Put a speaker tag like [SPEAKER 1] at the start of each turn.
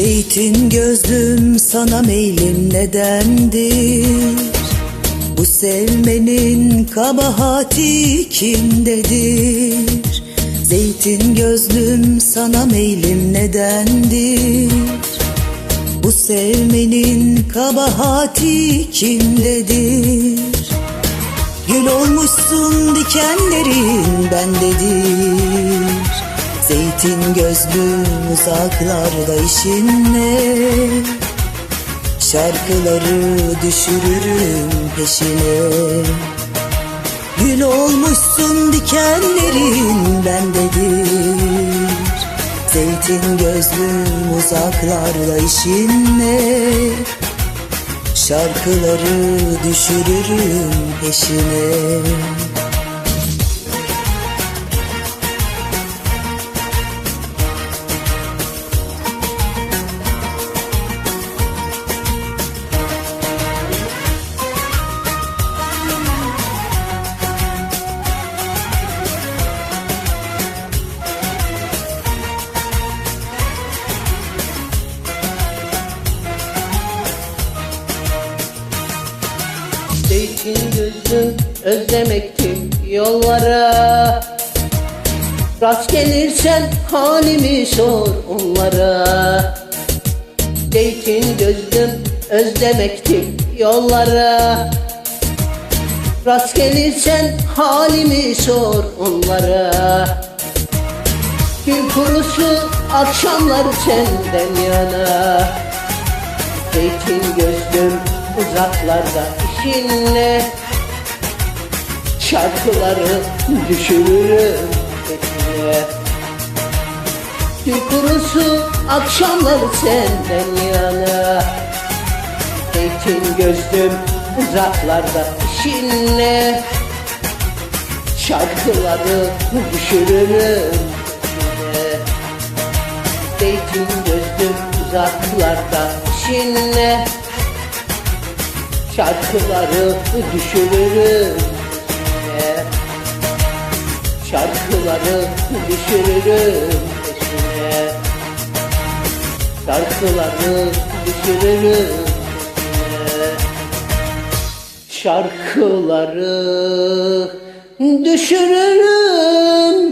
[SPEAKER 1] Zeytin gözlüm sana meylim nedendir? Bu sevmenin kabahati kimdedir? Zeytin gözlüm sana meylim nedendir? Bu sevmenin kabahati kimdedir? Gül olmuşsun dikenlerin bendedir Zeytin gözlüm uzaklarda işinle. Şarkıları düşürürüm peşine. Gül olmuşsun dikenlerin bendedir. Zeytin gözlüm uzaklarda işinle. Şarkıları düşürürüm peşine
[SPEAKER 2] Zeytin gözlüm özlemektim yollara. Rast gelirsen halimi sor onlara. Zeytin gözlüm özlemektim yollara. Rast gelirsen halimi sor onlara. Gün kurusu akşamlar senden yana. Zeytin gözlüm uzaklarda işinle Şarkıları düşürürüm peşine Gün kurusu akşamlar senden yana. Zeytin gözlüm uzaklarda işinle. Şarkıları düşürürüm Zeytin gözlüm uzaklarda işinle Şarkıları düşürürüm peşine Şarkıları düşürürüm peşine. Şarkıları düşürürüm peşine. Şarkıları düşürürüm